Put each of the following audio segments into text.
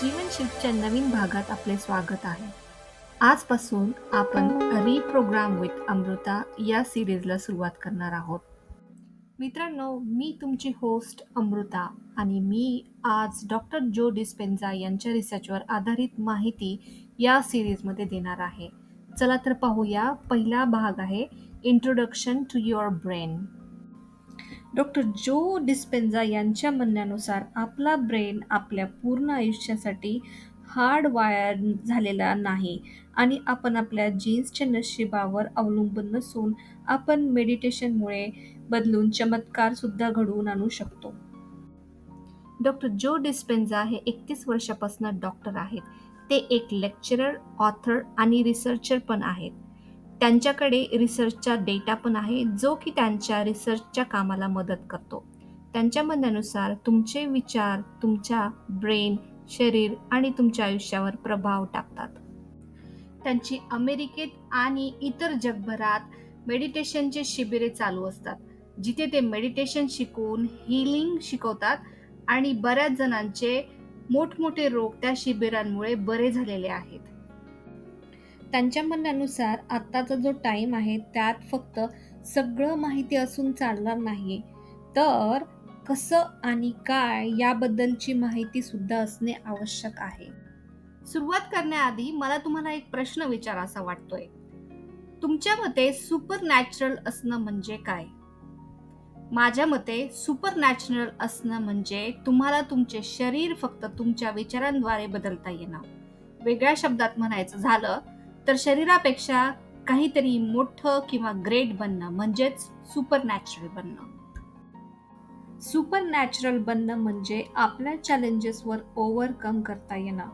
जीवनशिल्पच्या नवीन भागात आपले स्वागत आहे. आजपासून आपण रिप्रोग्राम विथ अमृता या सिरीजला सुरुवात करणार आहोत. मित्रांनो मी तुमची होस्ट अमृता आणि मी आज डॉक्टर जो डिस्पेन्झा यांच्या रिसर्चवर आधारित माहिती या सिरीजमध्ये देणार आहे. चला तर पाहूया पहिला भाग आहे introduction to your brain doctor Joe Dispenza यांच्या म्हणण्यानुसार आपला ब्रेन आपल्या पूर्ण आयुष्यासाठी हार्ड वायर झालेला नाही आणि आपण आपल्या जीन्सच्या नशिबावर अवलंबून नसून आपण मेडिटेशनमुळे बदलून चमत्कारसुद्धा घडवून आणू शकतो. डॉक्टर जो डिस्पेन्झा हे एकतीस वर्षापासून डॉक्टर आहेत. ते एक लेक्चरर ऑथर आणि रिसर्चर पण आहेत. त्यांच्याकडे रिसर्चचा डेटा पण आहे जो की त्यांच्या रिसर्चच्या कामाला मदत करतो. त्यांच्या म्हणण्यानुसार तुमचे विचार तुमच्या ब्रेन शरीर आणि तुमच्या आयुष्यावर प्रभाव टाकतात. त्यांची अमेरिकेत आणि इतर जगभरात मेडिटेशनचे शिबिरे चालू असतात जिथे ते मेडिटेशन शिकून हिलिंग शिकवतात आणि बऱ्याच जणांचे मोठमोठे रोग त्या शिबिरांमुळे बरे झालेले आहेत. त्यांच्या म्हणण्यानुसार आत्ताचा जो टाईम आहे त्यात फक्त सगळं माहिती असून चालणार नाही तर कसं आणि काय याबद्दलची माहिती सुद्धा असणे आवश्यक आहे. सुरुवात करण्याआधी मला तुम्हाला एक प्रश्न विचारासा वाटतोय. तुमच्या मते सुपर नॅचरल असणं म्हणजे काय? माझ्या मते सुपर नॅचरल असणं म्हणजे तुम्हाला तुमचे शरीर फक्त तुमच्या विचारांद्वारे बदलता येणं. वेगळ्या शब्दात म्हणायचं झालं तर शरीरापेक्षा काहीतरी मोठं किंवा ग्रेट बनणं म्हणजेच सुपर नॅचरल बनणं. सुपर नॅचरल बनणं म्हणजे आपल्या चॅलेंजेसवर ओव्हरकम करता येणं.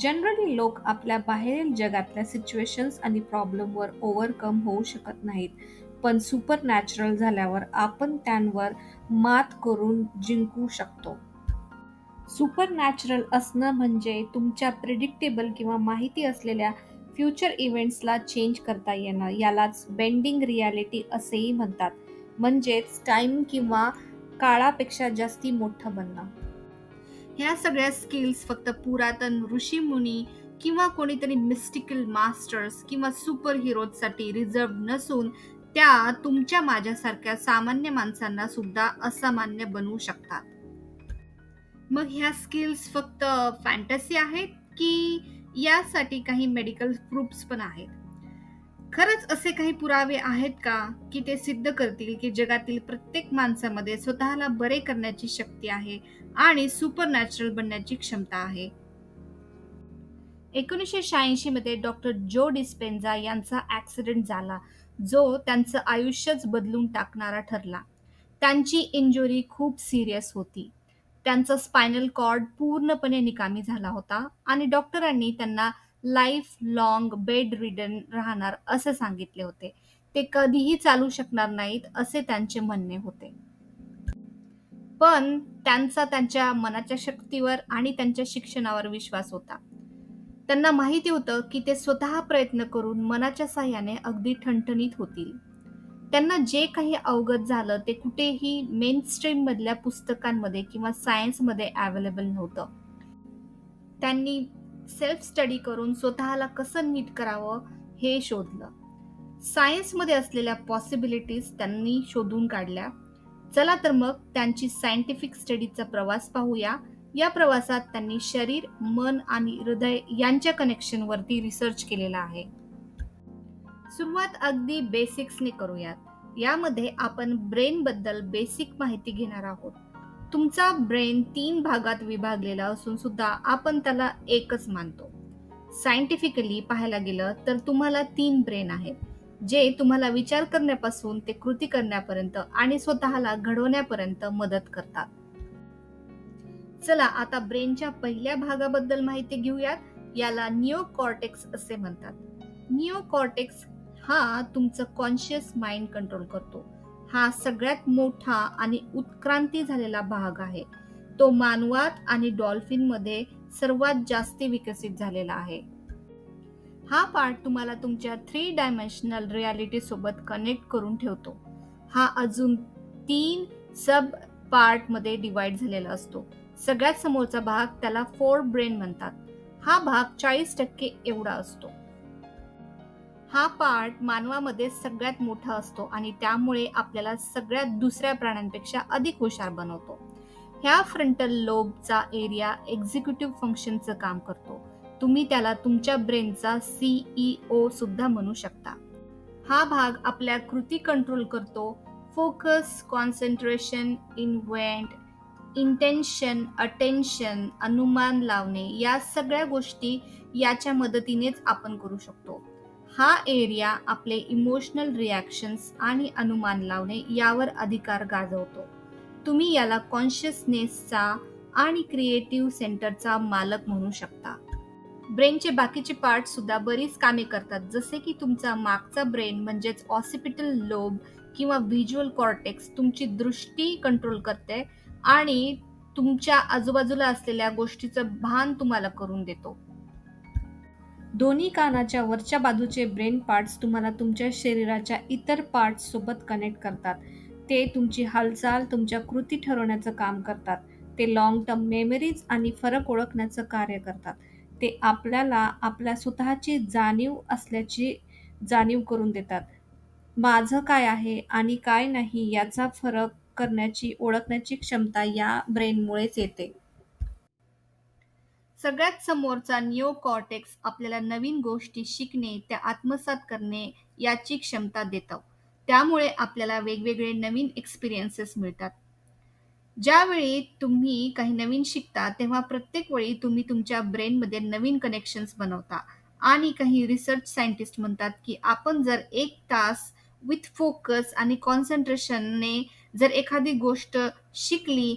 जनरली लोक आपल्या बाहेरील जगातल्या सिच्युएशन्स आणि प्रॉब्लेमवर ओव्हरकम होऊ शकत नाहीत. पण सुपर नॅचरल झाल्यावर आपण त्यांवर मात करून जिंकू शकतो. सुपर नॅचरल असणं म्हणजे तुमच्या प्रिडिक्टेबल किंवा माहिती असलेल्या फ्युचर इव्हेंट्सला चेंज करता येणं यालाच बेंडिंग रियालिटी असेही म्हणतात. म्हणजेच टाईम किंवा काळापेक्षा जास्ती मोठं बनणं. ह्या सगळ्या स्किल्स फक्त पुरातन ऋषीमुनी किंवा कोणीतरी मिस्टिकल मास्टर्स किंवा सुपर हिरोजसाठी रिझर्व नसून त्या तुमच्या माझ्यासारख्या सामान्य माणसांना सुद्धा असामान्य बनवू शकतात. मग ह्या स्किल्स फक्त फॅन्टसी आहेत की यासाठी काही मेडिकल प्रूफ्स पण आहेत. खरंच असे काही पुरावे आहेत का? की ते सिद्ध करतील की जगातील प्रत्येक माणसामध्ये स्वतःला बरे करण्याची शक्ती आहे आणि सुपर नॅचरल बनण्याची क्षमता आहे. एकोणीसशे शहाऐंशी मध्ये डॉक्टर जो डिस्पेन्झा यांचा ऍक्सिडेंट झाला जो त्यांचं आयुष्यच बदलून टाकणारा ठरला. त्यांची इंजुरी खूप सिरियस होती. त्यांचा स्पायनल कॉर्ड पूर्णपणे निकामी झाला होता आणि डॉक्टरांनी त्यांना लाईफ लॉंग बेड रिडन राहणार असे सांगितले होते. ते कधीही चालू शकणार नाहीत असे त्यांचे म्हणणे होते. पण त्यांचा त्यांच्या मनाच्या शक्तीवर आणि त्यांच्या शिक्षणावर विश्वास होता. त्यांना माहिती होतं की ते स्वतः प्रयत्न करून मनाच्या साह्याने अगदी ठणठणीत होतील. त्यांना जे काही अवगत झालं ते कुठेही मेन स्ट्रीम मधल्या पुस्तकांमध्ये किंवा सायन्समध्ये अवेलेबल नव्हतं. त्यांनी सेल्फ स्टडी करून स्वतःला कसं नीट करावं हे शोधलं. सायन्समध्ये असलेल्या पॉसिबिलिटीज त्यांनी शोधून काढल्या. चला तर मग त्यांची सायंटिफिक स्टडीचा प्रवास पाहूया. या प्रवासात त्यांनी शरीर मन आणि हृदय यांच्या कनेक्शनवरती रिसर्च केलेला आहे. सुरुवात अगदी बेसिक्सने करूयात. यामध्ये आपण ब्रेन बद्दल बेसिक माहिती घेणार आहोत. तुमचा ब्रेन तीन भागात विभागलेला असून सुद्धा आपण त्याला एकच मानतो. सायंटिफिकली पाहायला गेलं तर तुम्हाला तीन ब्रेन आहेत जे तुम्हाला विचार करण्यापासून ते कृती करण्यापर्यंत आणि स्वतःला घडवण्यापर्यंत मदत करतात. चला आता ब्रेनच्या पहिल्या भागाबद्दल माहिती घेऊयात. याला निओ कॉर्टेक्स असे म्हणतात. निओ कॉर्टेक्स हा तुमचं कॉन्शियस माइंड कंट्रोल करतो. हा सगळ्यात मोठा आणि उत्क्रांती झालेला भाग आहे. तो मानवात आणि डॉल्फिनमध्ये सर्वात जास्ती विकसित झालेला आहे. हा पार्ट तुम्हाला तुमच्या थ्री डायमेन्शनल रियालिटी सोबत कनेक्ट करून ठेवतो. हा अजून तीन सब पार्टमध्ये डिवाइड झालेला असतो. सगळ्यात समोरचा भाग त्याला फोर ब्रेन म्हणतात. हा भाग चाळीस टक्के एवढा असतो. हा पार्ट मानवामध्ये सगळ्यात मोठा असतो आणि त्यामुळे आपल्याला सगळ्यात दुसऱ्या प्राण्यांपेक्षा अधिक हुशार बनवतो. ह्या फ्रंटल लोबचा एरिया एक्झिक्युटिव्ह फंक्शनचं काम करतो. तुम्ही त्याला तुमच्या ब्रेनचा सीईओ सुद्धा म्हणू शकता. हा भाग आपल्या कृती कंट्रोल करतो. Focus concentration invent intention attention अनुमान लावणे या सगळ्या गोष्टी याच्या मदतीनेच आपण करू शकतो. हा एरिया आपले इमोशनल रिॲक्शन्स आणि अनुमान लावणे यावर अधिकार गाजवतो. तुम्ही याला कॉन्शियसनेसचा आणि क्रिएटिव्ह सेंटरचा मालक म्हणू शकता. ब्रेनचे बाकीचे पार्ट सुद्धा बरीच कामे करतात. जसे की तुमचा मागचा ब्रेन म्हणजेच ऑसिपिटल लोब किंवा व्हिज्युअल कॉर्टेक्स तुमची दृष्टी कंट्रोल करते आणि तुमच्या आजूबाजूला असलेल्या गोष्टीचं भान तुम्हाला करून देतो. दोन्ही कानाच्या वरच्या बाजूचे ब्रेन पार्ट्स तुम्हाला तुमच्या शरीराच्या इतर पार्ट्स सोबत कनेक्ट करतात. ते तुमची हालचाल तुमच्या कृती ठरवण्याचं काम करतात. ते लॉंग टर्म मेमरीज आणि फरक ओळखण्याचं कार्य करतात. ते आपल्याला आपल्या स्वतःची जाणीव असल्याची जाणीव करून देतात. माझं काय आहे आणि काय नाही याचा फरक करण्याची ओळखण्याची क्षमता या ब्रेनमुळेच येते. सगळ्यात समोरचा निओ कॉर्टेक्स आपल्याला नवीन गोष्टी शिकणे त्या आत्मसात करणे याची क्षमता देतो. त्यामुळे आपल्याला वेगवेगळे नवीन एक्सपिरियन्सेस मिळतात. ज्यावेळी तुम्ही काही नवीन शिकता तेव्हा प्रत्येक वेळी तुम्ही तुमच्या ब्रेनमध्ये नवीन कनेक्शन्स बनवता. आणि काही रिसर्च सायंटिस्ट म्हणतात की आपण जर एक तास विथ फोकस आणि कॉन्सन्ट्रेशनने जर एखादी गोष्ट शिकली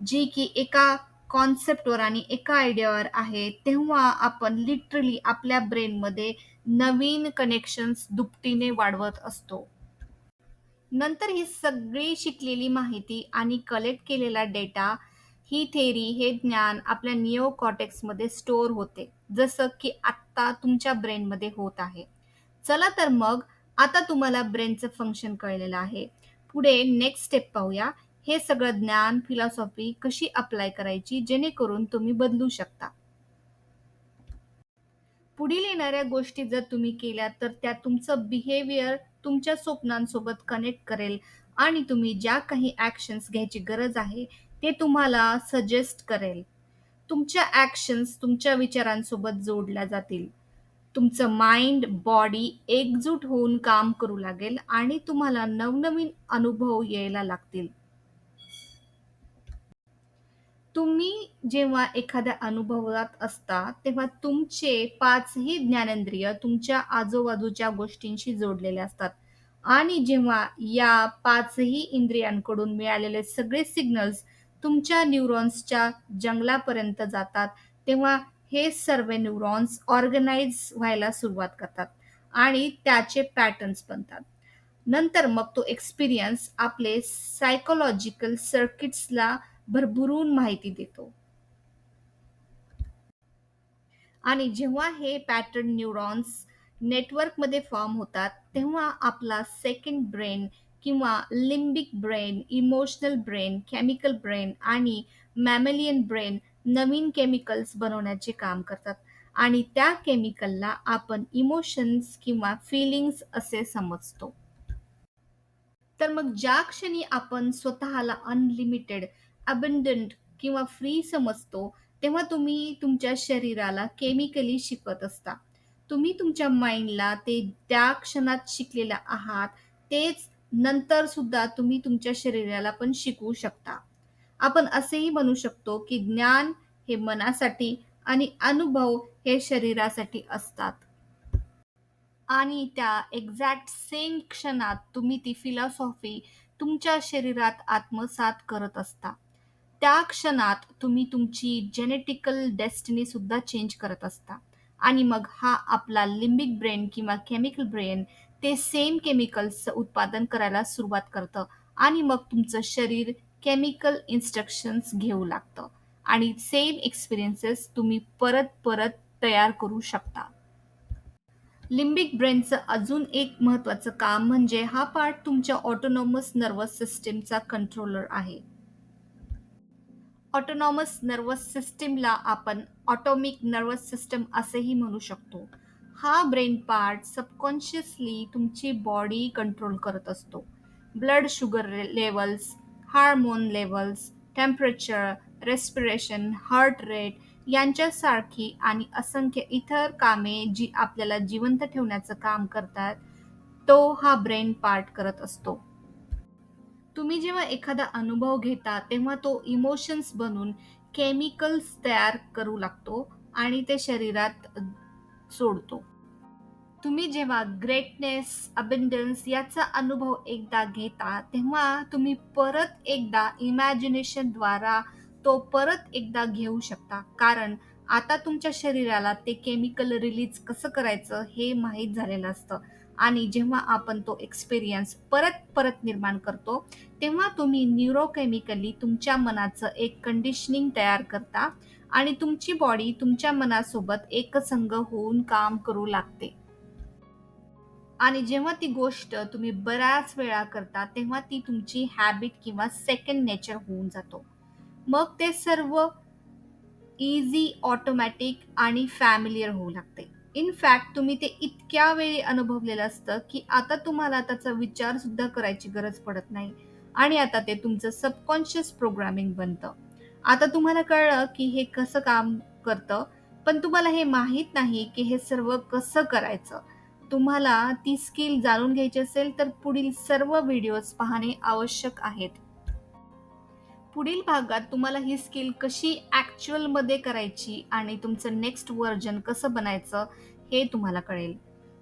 जी की एका कॉन्सेप्टवर आणि एका आयडियावर आहे तेव्हा आपण लिटरली आपल्या ब्रेनमध्ये नवीन कनेक्शन्स दुपटीने वाढवत असतो. नंतर ही सगळी शिकलेली माहिती आणि कलेक्ट केलेला डेटा ही थेरी हे ज्ञान आपल्या निओ कॉटेक्समध्ये स्टोअर होते. जसं की आत्ता तुमच्या ब्रेनमध्ये होत आहे. चला तर मग आता तुम्हाला ब्रेनचं फंक्शन कळलेलं आहे. पुढे नेक्स्ट स्टेप पाहूया. हे सगळं ज्ञान फिलॉसॉफी कशी अप्लाय करायची जेणेकरून तुम्ही बदलू शकता? पुढील येणाऱ्या गोष्टी जर तुम्ही केल्या तर त्या तुमचं बिहेवियर तुमच्या स्वप्नांसोबत कनेक्ट करेल आणि तुम्ही ज्या काही ॲक्शन्स घ्यायची गरज आहे ते तुम्हाला सजेस्ट करेल. तुमच्या ॲक्शन्स तुमच्या विचारांसोबत जोडल्या जातील. तुमचं माइंड बॉडी एकजूट होऊन काम करू लागेल आणि तुम्हाला नवनवीन अनुभव यायला लागतील. तुम्ही जेव्हा एखाद्या अनुभवात असता तेव्हा तुमचे पाचही ज्ञानेंद्रिय तुमच्या आजूबाजूच्या गोष्टींशी जोडलेले असतात. आणि जेव्हा या पाचही इंद्रियांकडून मिळालेले सगळे सिग्नल्स तुमच्या न्यूरॉन्सच्या जंगलापर्यंत जातात तेव्हा हे सर्व न्यूरॉन्स ऑर्गनाइज व्हायला सुरुवात करतात आणि त्याचे पॅटर्न्स बनतात. नंतर मग तो एक्सपिरियन्स आपले सायकोलॉजिकल सर्किट्सला भरभरून माहिती देतो. आणि जेव्हा हे पॅटर्न न्यूरॉन्स नेटवर्कमध्ये फॉर्म होतात तेव्हा आपला सेकंड ब्रेन किंवा limbic brain emotional brain chemical brain आणि मॅमेलियन ब्रेन नवीन केमिकल्स बनवण्याचे काम करतात. आणि त्या केमिकलला आपण इमोशन्स किंवा फिलिंग्स असे समजतो. तर मग ज्या क्षणी आपण स्वतःला अनलिमिटेड अबंडंट किंवा फ्री समजतो तेव्हा तुम्ही तुमच्या शरीराला केमिकली शिकवत असता. तुम्ही तुमच्या माइंडला ते त्या क्षणात शिकलेला आहात तेच नंतर सुद्धा तुम्ही तुमच्या शरीराला पण शिकवू शकता. आपण असेही म्हणू शकतो की ज्ञान हे मनासाठी आणि अनुभव हे शरीरासाठी असतात. आणि त्या एक्झॅक्ट सेम क्षणात तुम्ही ती फिलॉसॉफी तुमच्या शरीरात आत्मसात करत असता. त्या क्षणात तुम्ही तुमची जेनेटिकल डेस्टिनी सुद्धा चेंज करत असता. आणि मग हा आपला लिंबिक ब्रेन किंवा केमिकल ब्रेन ते सेम केमिकल्सचं उत्पादन करायला सुरुवात करतं. आणि मग तुमचं शरीर केमिकल इन्स्ट्रक्शन्स घेऊ लागतं. आणि सेम एक्सपिरियन्सेस तुम्ही परत परत तयार करू शकता. लिंबिक ब्रेनचं अजून एक महत्त्वाचं काम म्हणजे हा पार्ट तुमच्या ऑटोनॉमस नर्वस सिस्टीमचा कंट्रोलर आहे. ऑटोनॉमस नर्वस सिस्टीमला आपण ऑटोमिक नर्वस सिस्टम असेही म्हणू शकतो. हा ब्रेन पार्ट सबकॉन्शियसली तुमची बॉडी कंट्रोल करत असतो. Blood sugar levels, hormone levels, temperature, respiration, heart rate यांच्यासारखी आणि असंख्य इतर कामे जी आपल्याला जिवंत ठेवण्याचं काम करतात, तो हा ब्रेन पार्ट करत असतो. तुम्ही जेव्हा एखादा अनुभव घेता तेव्हा तो इमोशन्स बनून केमिकल्स तयार करू लागतो आणि ते शरीरात सोडतो. तुम्ही जेव्हा ग्रेटनेस, अबेंडन्स याचा अनुभव एकदा घेता, तेव्हा तुम्ही परत एकदा इमॅजिनेशनद्वारा तो परत एकदा घेऊ शकता. कारण आता तुमच्या शरीराला ते केमिकल रिलीज कसं करायचं हे माहीत झालेलं असतं आणि जेव्हा आपण तो एक्सपिरियन्स परत-परत निर्माण करतो, तेव्हा तुम्ही न्यूरोकेमिकली तुमच्या मनाचं एक कंडिशनिंग तयार करता आणि तुमची बॉडी तुमच्या मनासोबत एकसंग होऊन काम करू लागते. आणि जेव्हा ती गोष्ट तुम्ही बऱ्याच वेळा करता, तेव्हा ती तुमची हॅबिट किंवा सेकंड नेचर होऊन जातो. मग ते सर्व इझी ऑटोमॅटिक आणि फॅमिलियर होऊ लागते. इनफॅक्ट तुम्ही ते इतक्या वेळी अनुभवलेलं असतं, की आता तुम्हाला त्याचा विचार सुद्धा करायची गरज पडत नाही आणि आता ते तुमचं सबकॉन्शियस प्रोग्रामिंग बनतं. आता तुम्हाला कळलं, की हे कसं काम करतं, पण तुम्हाला हे माहीत नाही, की हे सर्व कसं करायचं. तुम्हाला ती स्किल जाणून घ्यायची असेल, तर पुढील सर्व व्हिडिओज पाहणे आवश्यक आहेत. पुढील भागात तुम्हाला ही स्किल कशी ॲक्च्युअलमध्ये करायची आणि तुमचं नेक्स्ट व्हर्जन कसं बनायचं हे तुम्हाला कळेल.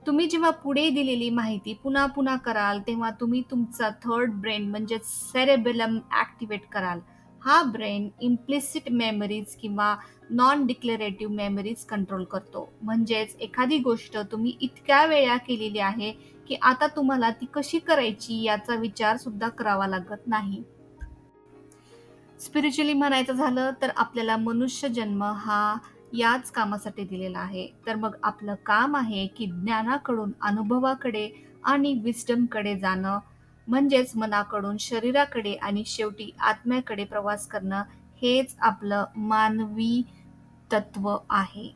तुम्ही जेव्हा पुढे दिलेली माहिती पुन्हा-पुन्हा कराल, तेव्हा तुम्ही तुमचा थर्ड ब्रेन म्हणजेच सेरेबेलम ॲक्टिवेट कराल. हा ब्रेन इम्प्लिसिट मेमरीज किंवा नॉन डिक्लेरेटिव्ह मेमरीज कंट्रोल करतो. म्हणजेच एखादी गोष्ट तुम्ही इतक्या वेळा केलेली आहे, की आता तुम्हाला ती कशी करायची याचा विचार सुद्धा करावा लागत नाही. स्पिरिच्युअली म्हणायचं झालं तर आपल्याला मनुष्य जन्म हा याच कामासाठी दिलेला आहे. तर मग आपलं काम आहे, की ज्ञानाकडून अनुभवाकडे आणि विस्डमकडे जाणं, म्हणजेच मनाकडून शरीराकडे आणि शेवटी आत्म्याकडे प्रवास करणं हेच आपलं मानवी तत्व आहे.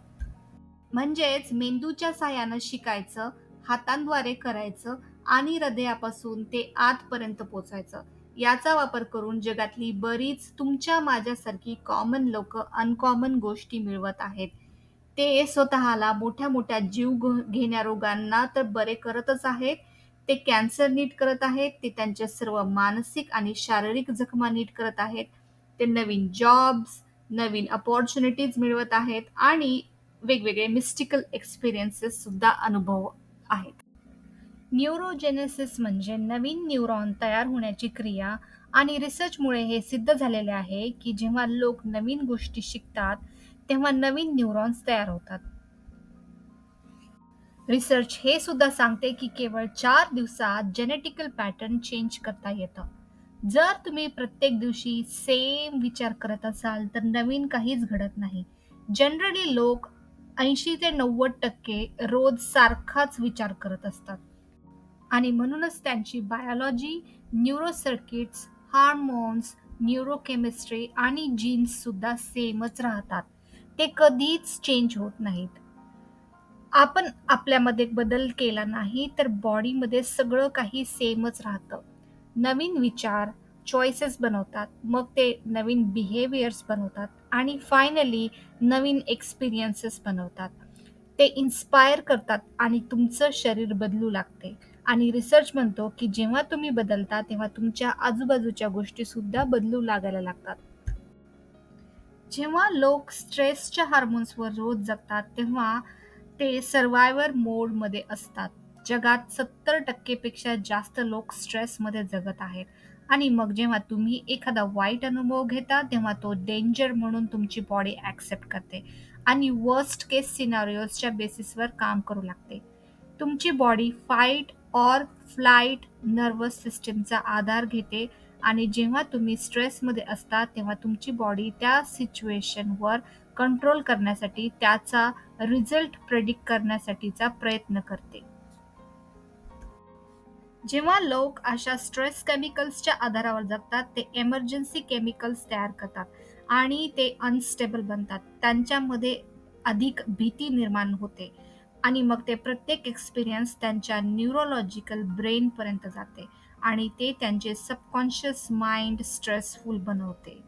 म्हणजेच मेंदूच्या साहाय्यानं शिकायचं, हातांद्वारे करायचं आणि हृदयापासून ते आतपर्यंत पोचायचं याचा वापर करून जगातली बरीच तुमच्या माझ्यासारखी कॉमन लोक अनकॉमन गोष्टी मिळवत आहेत. ते स्वतःला मोठ्या-मोठ्या जीव घ घेण्या रोगांना तर बरे करतच आहेत, ते कॅन्सर नीट करत आहेत, ते त्यांच्या सर्व मानसिक आणि शारीरिक जखमा नीट करत आहेत, ते नवीन जॉब्स, नवीन अपॉर्च्युनिटीज मिळवत आहेत आणि वेगवेगळे मिस्टिकल एक्सपिरियन्सेस सुद्धा अनुभव आहेत. न्यूरोजेनेसिस म्हणजे नवीन न्यूरॉन तयार होण्याची क्रिया आणि रिसर्चमुळे हे सिद्ध झालेले आहे, की जेव्हा लोक नवीन गोष्टी शिकतात, तेव्हा नवीन न्यूरॉन्स तयार होतात. रिसर्च हे सुद्धा सांगते, की केवळ चार दिवसात जेनेटिकल पॅटर्न चेंज करता येतं. जर तुम्ही प्रत्येक दिवशी सेम विचार करत असाल, तर नवीन काहीच घडत नाही. जनरली लोक 80 ते 90% रोज सारखाच विचार करत असतात. आणि म्हणूनच त्यांची बायोलॉजी, न्यूरोसर्किट्स, हार्मोन्स, न्यूरोकेमिस्ट्री आणि जीन्ससुद्धा सेमच राहतात. ते कधीच चेंज होत नाहीत. आपण आपल्यामध्ये बदल केला नाही, तर बॉडीमध्ये सगळं काही सेमच राहतं. नवीन विचार चॉईसेस बनवतात, मग ते नवीन बिहेवियर्स बनवतात आणि फायनली नवीन एक्सपिरियन्सेस बनवतात. ते इन्स्पायर करतात आणि तुमचं शरीर बदलू लागते. आणि रिसर्च म्हणतो, की जेव्हा तुम्ही बदलता, तेव्हा तुमच्या आजूबाजूच्या गोष्टीसुद्धा बदलू लागायला लागतात. जेव्हा लोक स्ट्रेसच्या हार्मोन्सवर रोज जगतात, तेव्हा ते सर्वायवर मोडमध्ये असतात. जगात सत्तर टक्केपेक्षा जास्त लोक स्ट्रेसमध्ये जगत आहेत. आणि मग जेव्हा तुम्ही एखादा वाईट अनुभव घेता, तेव्हा तो डेंजर म्हणून तुमची बॉडी ॲक्सेप्ट करते आणि वर्स्ट केस सिनारिओजच्या बेसिसवर काम करू लागते. तुमची body fight or flight nervous सिस्टमचा आधार घेते आणि जेव्हा तुम्ही स्ट्रेसमध्ये असता, तेव्हा तुमची बॉडी त्या सिच्युएशनवर कंट्रोल करण्यासाठी, त्याचा रिझल्ट प्रेडिक्ट करण्यासाठीचा प्रयत्न करते. जेव्हा लोक अशा स्ट्रेस केमिकल्सच्या आधारावर जगतात, ते इमर्जन्सी केमिकल्स तयार करतात आणि ते अनस्टेबल बनतात. त्यांच्यामध्ये अधिक भीती निर्माण होते आणि मग ते प्रत्येक एक्सपिरियन्स त्यांच्या न्यूरोलॉजिकल ब्रेनपर्यंत जाते आणि ते त्यांचे सबकॉन्शियस माइंड स्ट्रेसफुल बनवते.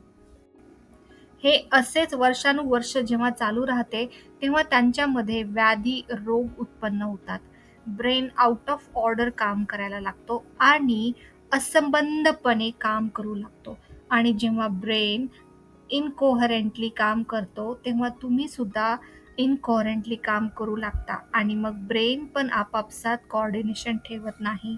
हे असेच वर्षानुवर्ष जेव्हा चालू राहते, तेव्हा त्यांच्यामध्ये व्याधी, रोग उत्पन्न होतात. ब्रेन आउट ऑफ ऑर्डर काम करायला लागतो आणि असंबंधपणे काम करू लागतो आणि जेव्हा ब्रेन इनकोहरेंटली काम करतो, तेव्हा तुम्ही सुद्धा इनकॉरंटली काम करू लागता आणि मग ब्रेन पण आपापसात कोऑर्डिनेशन ठेवत नाही.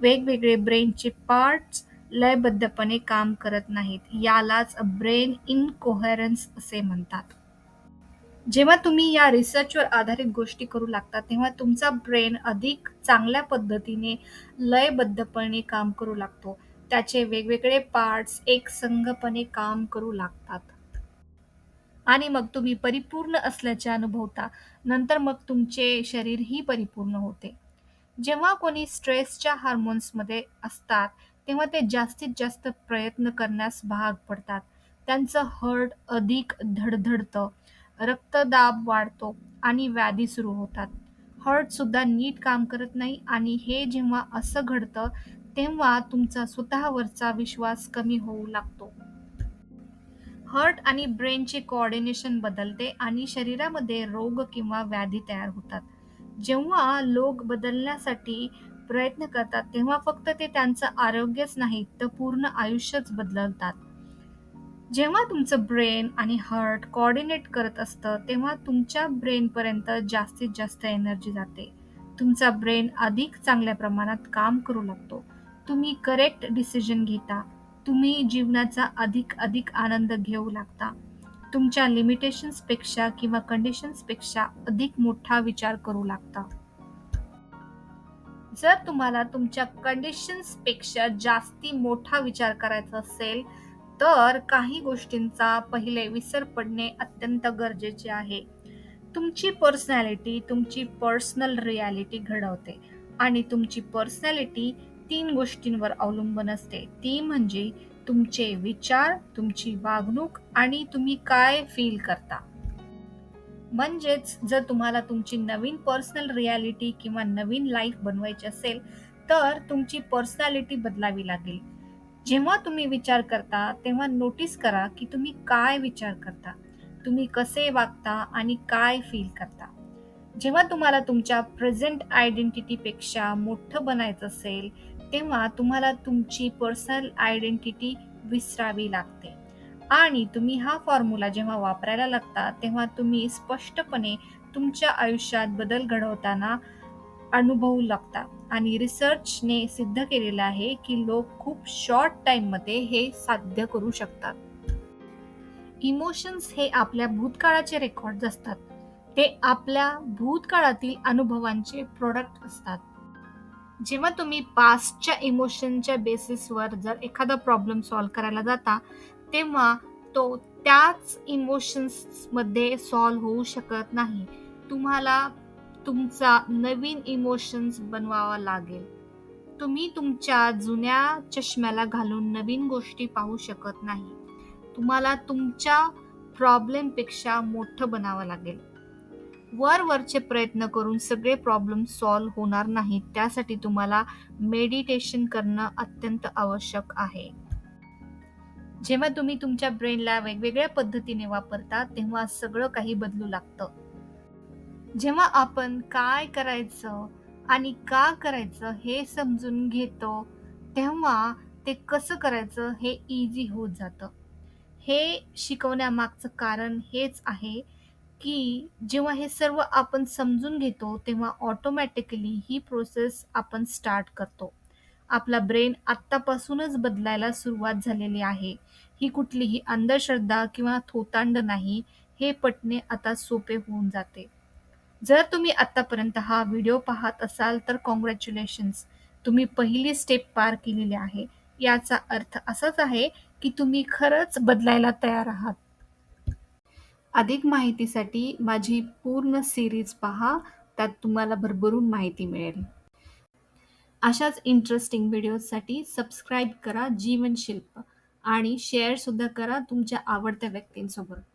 वेगवेगळे ब्रेनचे पार्ट्स लयबद्धपणे काम करत नाहीत. यालाच ब्रेन इनकोहरन्स असे म्हणतात. जेव्हा तुम्ही या रिसर्चवर आधारित गोष्टी करू लागता, तेव्हा तुमचा ब्रेन अधिक चांगल्या पद्धतीने लयबद्धपणे काम करू लागतो. त्याचे वेगवेगळे पार्ट्स एकसंघपणे काम करू लागतात. आणि मग तुम्ही परिपूर्ण असल्याचे अनुभवता. नंतर मग तुमचे शरीरही परिपूर्ण होते. जेव्हा कोणी स्ट्रेसच्या हार्मोन्समध्ये असतात, तेव्हा ते जास्तीत जास्त प्रयत्न करण्यास भाग पडतात. त्यांचं हर्ट अधिक धडधडतं, रक्तदाब वाढतो आणि व्याधी सुरू होतात. हर्टसुद्धा नीट काम करत नाही आणि हे जेव्हा असं घडतं, तेव्हा तुमचा स्वतःवरचा विश्वास कमी होऊ लागतो. हर्ट आणि ब्रेनचे कोऑर्डिनेशन बदलते आणि शरीरामध्ये रोग किंवा व्याधी तयार होतात. जेव्हा लोक बदलण्यासाठी प्रयत्न करतात, तेव्हा फक्त ते त्यांचं आरोग्यच नाही, तर पूर्ण आयुष्यच बदलतात. जेव्हा तुमचं ब्रेन आणि हार्ट कोऑर्डिनेट करत असतं, तेव्हा तुमच्या ब्रेनपर्यंत जास्तीत जास्त एनर्जी जाते. तुमचा ब्रेन अधिक चांगल्या प्रमाणात काम करू लागतो. तुम्ही करेक्ट डिसिजन घेता. तुम्ही जीवनाचा अधिक अधिक आनंद घेऊ लागता. तुमच्या लिमिटेशन्सपेक्षा किंवा कंडिशन्सपेक्षा अधिक मोठा विचार करू लागता. जर तुम्हाला तुमच्या कंडिशन्सपेक्षा जास्ती मोठा विचार करायचा असेल, तर काही गोष्टींचा पहिले विसर पडणे अत्यंत गरजेचे आहे. तुमची पर्सनॅलिटी तुमची पर्सनल रिॲलिटी घडवते आणि तुमची पर्सनॅलिटी तीन गोष्टींवर अवलंबून असते. ती म्हणजे तुमचे विचार, तुमची वागणूक आणि तुम्ही काय फील करता. म्हणजेच जर तुम्हाला तुमची नवीन पर्सनल रियालिटी किंवा नवीन लाईफ बनवायची असेल, तर तुमची पर्सनॅलिटी बदलावी लागेल. जेव्हा तुम्ही विचार करता, तेव्हा नोटीस करा की तुम्ही काय विचार करता, तुम्ही कसे वागता आणि काय फील करता. जेव्हा तुम्हाला तुमच्या प्रेझेंट आयडेंटिटीपेक्षा मोठं बनायचं असेल, तेव्हा तुम्हाला तुमची पर्सनल आयडेंटिटी विसरावी लागते आणि तुम्ही हा फॉर्म्युला जेव्हा वापरायला लागता, तेव्हा तुम्ही स्पष्टपणे तुमच्या आयुष्यात बदल घडवताना अनुभवू लागता आणि रिसर्चने सिद्ध केलेलं आहे की लोक खूप शॉर्ट टाईममध्ये हे साध्य करू शकतात. इमोशन्स हे आपल्या भूतकाळाचे रेकॉर्ड्स असतात. ते आपल्या भूतकाळातील अनुभवांचे प्रोडक्ट असतात. जेव्हा तुम्ही पास्टच्या इमोशनच्या बेसिसवर जर एखादा प्रॉब्लेम सॉल्व्ह करायला जाता, तेव्हा तो त्याच इमोशन्समध्ये सॉल्व्ह होऊ शकत नाही. तुम्हाला तुमचा नवीन इमोशन्स बनवावा लागेल. तुम्ही तुमच्या जुन्या चष्म्याला घालून नवीन गोष्टी पाहू शकत नाही. तुम्हाला तुमच्या प्रॉब्लेमपेक्षा मोठं बनावं लागेल. वर-वरचे प्रयत्न करून सगळे प्रॉब्लेम सॉल्व्ह होणार नाहीत. त्यासाठी तुम्हाला मेडिटेशन करणं अत्यंत आवश्यक आहे. जेव्हा तुम्ही तुमच्या ब्रेनला वेगवेगळ्या पद्धतीने वापरता, तेव्हा सगळं काही बदलू लागतं. जेव्हा आपण काय करायचं आणि का करायचं हे समजून घेतो, तेव्हा ते कसं करायचं हे इझी होत जातं. हे शिकवण्यामागचं कारण हेच आहे की जेव्हा हे सर्व आपण समजून घेतो, तेव्हा ऑटोमॅटिकली ही प्रोसेस आपण स्टार्ट करतो. आपला ब्रेन आत्तापासूनच बदलायला सुरुवात झालेली आहे. ही कुठलीही अंधश्रद्धा किंवा थोतांड नाही. हे पटणे आता सोपे होऊन जाते. जर तुम्ही आत्तापर्यंत हा व्हिडिओ पाहत असाल, तर कॉंग्रॅच्युलेशन्स! तुम्ही पहिली स्टेप पार केलेली आहे. याचा अर्थ असाच आहे की तुम्ही खरंच बदलायला तयार आहात. अधिक माहितीसाठी माझी पूर्ण सीरीज पहा. त्यात तुम्हाला भरभरून माहिती मिळेल. अशाच इंटरेस्टिंग व्हिडिओजसाठी सबस्क्राईब करा जीवनशिल्प. आणि शेअर सुद्धा करा तुमच्या आवडत्या व्यक्तींसोबत